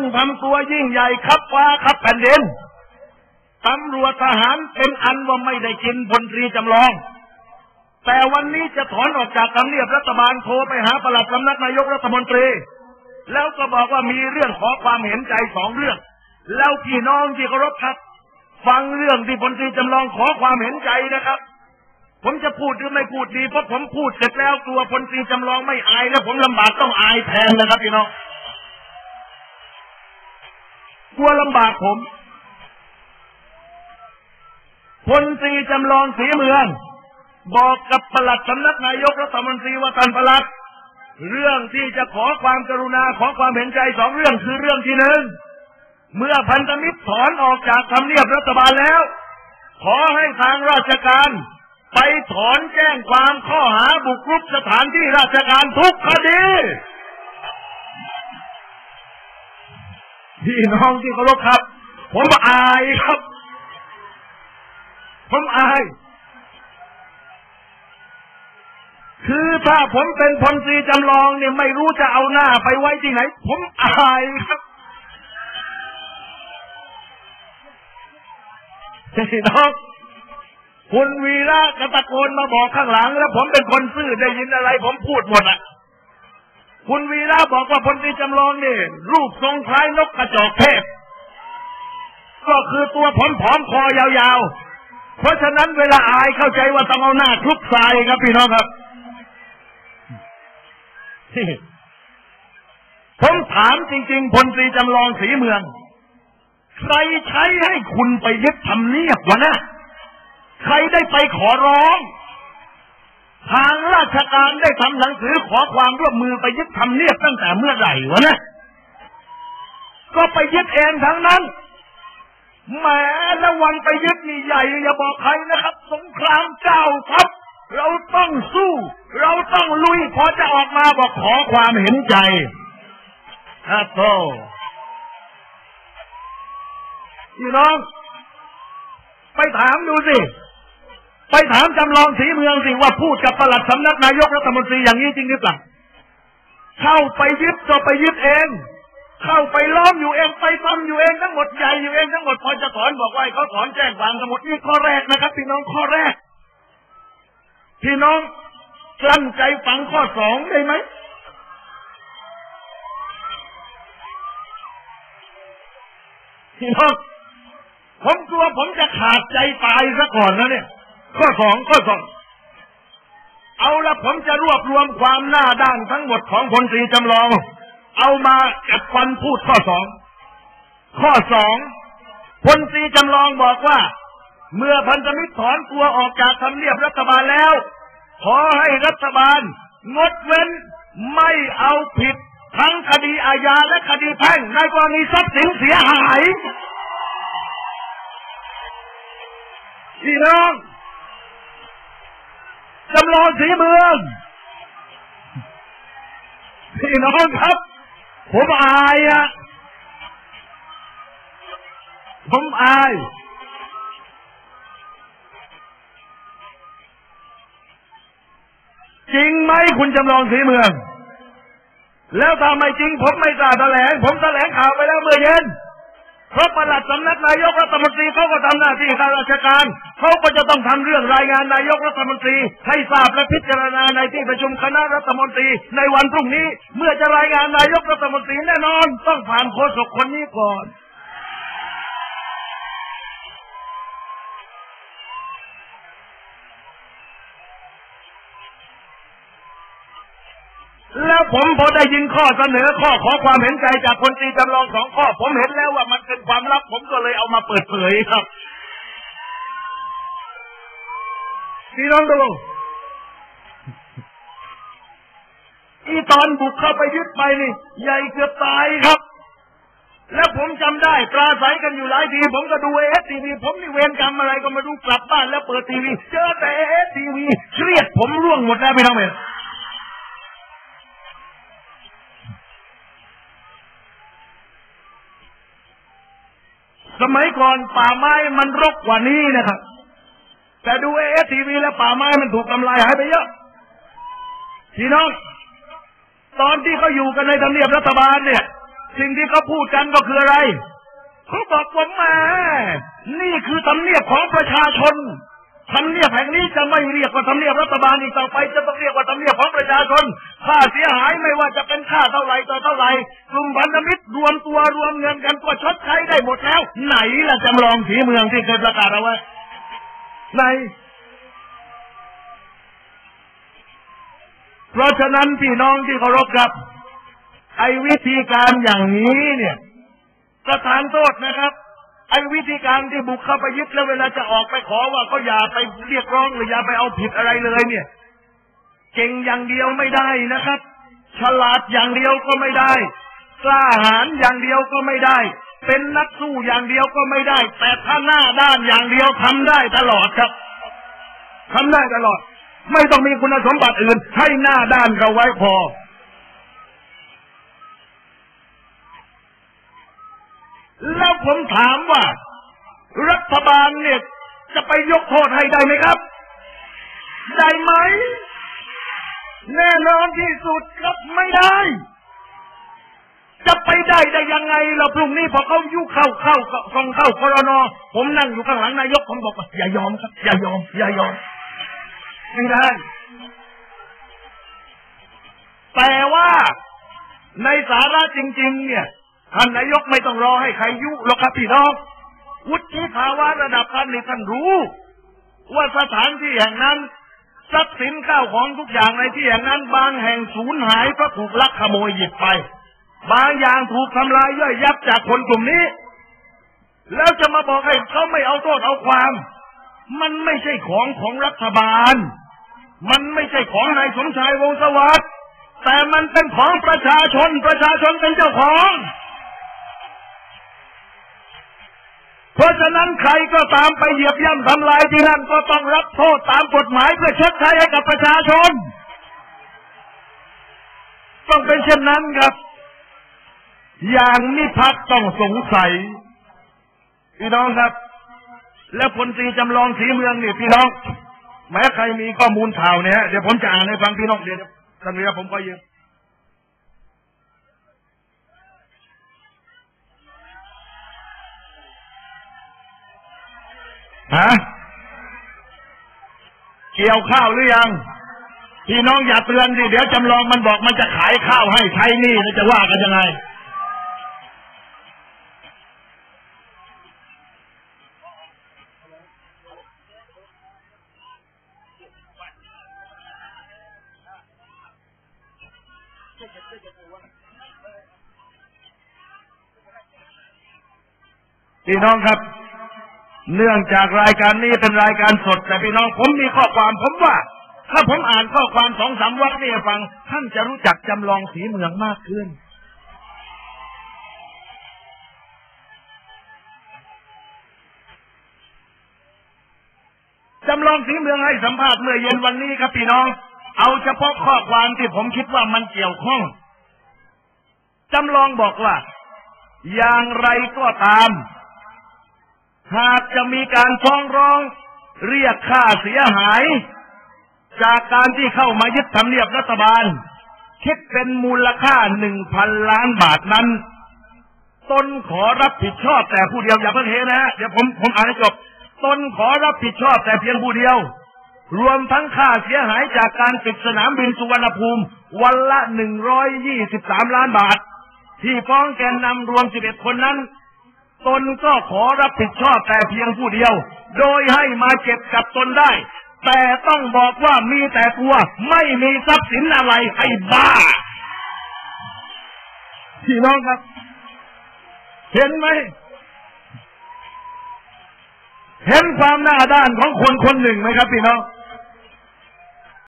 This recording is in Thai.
งทำตัวยิ่งใหญ่ครับฟ้าครับแผ่นดินตำรวจทหารเป็นอันว่าไม่ได้กินพลตรีจำลอง แต่วันนี้จะถอนออกจากทำเนียบรัฐบาลโทรไปหาประหลัดสำนักนายกรัฐมนตรี แล้วก็บอกว่ามีเรื่องขอความเห็นใจสองเรื่อง แล้วพี่น้องที่เคารพครับ ฟังเรื่องที่พลตรีจำลองขอความเห็นใจนะครับ ผมจะพูดหรือไม่พูดดีเพราะผมพูดเสร็จแล้วกลัวพลตรีจำลองไม่อายแล้วผมลำบากต้องอายแทนนะครับพี่น้อง กลัวลำบากผมพลตรีจำลองสีเมือง บอกกับปลัดสำนักนายกรัฐมนตรีว่าท่านปลัด เรื่องที่จะขอความกรุณาขอความเห็นใจสองเรื่องคือเรื่องที่หนึ่งเมื่อพันธมิตรถอนออกจากทำเนียบรัฐบาลแล้ว ขอให้ทางราชการ ไปถอนแจ้งความข้อหาบุกรุกสถานที่ราชการทุกคดี พี่น้องที่เคารพครับ ผมอายครับ ผมอาย คือถ้าผมเป็นพลตรีจำลองเนี่ยไม่รู้จะเอาหน้าไปไว้ที่ไหน ผมอายครับพี่น้องคุณวีระกตะโกนมาบอกข้างหลัง แล้วผมเป็นคนซื่อได้ยินอะไร ผมพูดหมดอะ คุณวีระบอกว่าพลตรีจำลองนี่ รูปทรงคล้ายนกกระจอกเทศก็คือตัวผอมๆคอยาวๆ เพราะฉะนั้นเวลาอายเข้าใจว่าต้องเอาหน้าคลุกทรายครับพี่น้องครับ ผมถามจริงๆพลตรีจำลองสีเมือง ใครใช้ให้คุณไปยึดทำเนียบวะนะ ใครได้ไปขอร้อง ทางราชการได้ทำหนังสือขอความร่วมมือไปยึดทำเนียบตั้งแต่เมื่อไหร่วะนะก็ไปยึดเองทั้งนั้นแหมระวังไปยึดนี่ใหญ่อย่าบอกใครนะครับ สงครามเจ้าครับเราต้องสู้ เราต้องลุยพอจะออกมาบอกขอความเห็นใจครับโตพี่น้อง ไปถามดูสิ ไปถามจำลองสีเมืองสิว่าพูดกับประหลัดสำนักนายกรัฐมนตรีอย่างนี้จริงหรือเปล่าเข้าไปยึดก็ไปยึดเอง เข้าไปล้อมอยู่เองไปทำอยู่เองทั้งหมดใหญ่อยู่เองทั้งหมดพอจะถอนบอกว่าเขาถอนแจ้งความทั้งหมดนี่ข้อแรกนะครับ พี่น้องข้อแรก พี่น้องตั้งใจฟังข้อสองได้ไหมพี่น้องผมกลัวผมจะขาดใจตายซะก่อนนะเนี่ย ข้อสองข้อสองเอาละผมจะรวบรวมความหน้าด้านทั้งหมดของพลตรีจำลอง เอามากัดฟันพูดข้อสองข้อสองพลตรีจำลองบอกว่า เมื่อพันธมิตรถอนตัวออกจากทำเนียบรัฐบาลแล้ว ขอให้รัฐบาล งดเว้นไม่เอาผิด ทั้งคดีอาญาและคดีแพ่งในกรณีทรัพย์สินเสียหายพี่น้อง จำลองสีเมืองพี่น้องครับ ผมอายอะผมอายจริงไหมคุณจำลองสีเมือง แล้วถ้าไมจริง ผมไม่กล้าแถลง ผมแถลงข่าวไปแล้วเมื่อเย็น ราะประหลัดสำนักนายกรัฐมนตรีเขาก็ทำหน้าที่ข้าราชการเขาก็จะต้องทำเรื่องรายงานนายกรัฐมนตรี ให้ทราบและพิจารณาในที่ประชุมคณะรัฐมนตรี ในวันพรุ่งนี้ เมื่อจะรายงานนายกรัฐมนตรีแน่นอน ต้องผ่านโฆษกคนนี้ก่อน แล้วผมพอได้ยินข้อเสนอข้อขอความเห็นใจจากคนตีจำลองสองข้อ ผมเห็นแล้วว่ามันเป็นความลับ ผมก็เลยเอามาเปิดเผยครับพี่น้องดูอีตอนบุกเข้าไปยึดไปนี่ ใหญ่เกือบตายครับ แล้วผมจำได้ปราศัยกันอยู่หลายที ผมก็ดูเอสทีวีผมนี่เวรกรรมอะไรก็มาดูกลับบ้านแล้วเปิดทีวี เจอแต่เอสทีวีเครียดผมร่วงหมดแล้วพี่น้องเอ๋ สมัยก่อนป่าไม้มันรกกว่านี้นะครับ แต่ดูเอสทีวีแล้วป่าไม้มันถูกทำลายหายไปเยอะพี่น้อง ตอนที่เขาอยู่กันในทำเนียบรัฐบาลเนี่ย สิ่งที่เขาพูดกันก็คืออะไรเขาบอกว่าแม่นี่คือทำเนียบของประชาชนทำเนียบแห่งนี้จะไม่เรียกว่าทำเนียบรัฐบาลอีกต่อไปจะต้องเรียกว่าทำเนียบของประชาชนค่าเสียหายไม่ว่าจะเป็นค่าเท่าไหร่ต่อเท่าไหร่กลุ่มพันธมิตรรวมตัวรวมเงินกันก็ชดใช้ได้หมดแล้ว ไหนล่ะจำลองสีเมืองที่เคยประกาศเอาไว้ไหนเพราะฉะนั้นพี่น้องที่เคารพครับ ไอ้วิธีการอย่างนี้เนี่ยประทานโทษนะครับ ไอ้วิธีการที่บุกเข้าไปยึดแล้วเวลาจะออกไปขอว่าก็อย่าไปเรียกร้องหรืออย่าไปเอาผิดอะไรเลยเนี่ย เก่งอย่างเดียวไม่ได้นะครับ ฉลาดอย่างเดียวก็ไม่ได้กล้าหาญอย่างเดียวก็ไม่ได้ เป็นนักสู้อย่างเดียวก็ไม่ได้ แต่ถ้าหน้าด้านอย่างเดียวทำได้ตลอดครับทำได้ตลอด ไม่ต้องมีคุณสมบัติอื่น ให้หน้าด้านเราไว้พอ แล้วผมถามว่า รัฐบาลเนี่ย จะไปยกโทษให้ได้ไหมครับ ได้ไหม แน่นอนที่สุดครับไม่ได้ จะไปได้ได้ยังไงเราพรุ่งนี้พอเขายุเข้าเข้าส่งเข้ากรนอผมนั่งอยู่ข้างหลังนายกผมบอกว่าอย่ายอมครับ อย่ายอม อย่ายอมไม่ได้แต่ว่าในสาระจริง ๆ เนี่ยท่านนายกไม่ต้องรอให้ใครยุหรอกครับพี่น้องวุฒิภาวะระดับท่านนี่ท่านรู้ ว่าสถานที่แห่งนั้นทรัพย์สินข้าวของทุกอย่างในที่แห่งนั้น บางแห่งสูญหายเพราะถูกลักขโมยหยิบไป บางอย่างถูกทำลายย่อยยับจากคนกลุ่มนี้ แล้วจะมาบอกให้เขาไม่เอาโทษเอาความ มันไม่ใช่ของของรัฐบาล มันไม่ใช่ของนายสมชายวงสวัสดิ์แต่มันเป็นของประชาชนประชาชนเป็นเจ้าของ เพราะฉะนั้นใครก็ตามไปเหยียบย่ำทำลายที่นั่นก็ต้องรับโทษตามกฎหมายเพื่อชดใช้ให้กับประชาชน ต้องเป็นเช่นนั้นครับ อย่างนี้พักต้องสงสัย พี่น้องครับ แล้วพลตีจำลองสีเมืองนี่พี่น้อง แม้ใครมีข้อมูลข่าวเนี่ยเดี๋ยวผมจะอ่านให้ฟังพี่น้องเดี๋ยวท่านเรียผมก็ยืนฮะเกี่ยวข้าวหรือยังพี่น้องอย่าเตือนสิเดี๋ยวจำลองมันบอกมันจะขายข้าวให้ใช้นี่จะว่ากันยังไง พี่น้องครับ เนื่องจากรายการนี้เป็นรายการสด แต่พี่น้องผมมีข้อความผมว่า ถ้าผมอ่านข้อความสองสามวักนี่ฟัง ท่านจะรู้จักจำลองสีเมืองมากขึ้นจำลองสีเมืองให้สัมภาษณ์เมื่อเย็นวันนี้ครับพี่น้อง เอาเฉพาะข้อความที่ผมคิดว่ามันเกี่ยวข้องจำลองบอกว่า อย่างไรก็ตาม หากจะมีการฟ้องร้อง เรียกค่าเสียหาย จากการที่เข้ามายึดทำเนียบรัฐบาล คิดเป็นมูลค่าหนึ่งพันล้านบาทนั้น ตนขอรับผิดชอบแต่ผู้เดียวอย่าเพิ่งเฮนะฮะเดี๋ยวผมผมอ่านให้จบ ตนขอรับผิดชอบแต่เพียงผู้เดียว รวมทั้งค่าเสียหายจากการปิดสนามบินสุวรรณภูมิ วันละหนึ่งร้อยยี่สิบสามล้านบาท ที่ฟ้องแกนนำรวมสิบเอ็ดคนนั้น ตนก็ขอรับผิดชอบแต่เพียงผู้เดียว โดยให้มาเก็บกับตนได้ แต่ต้องบอกว่ามีแต่ตัว ไม่มีทรัพย์สินอะไรไอ้บ้า พี่น้องครับ เห็นไหมเห็นความหน้าด้านของคนคนหนึ่งไหมครับพี่น้อง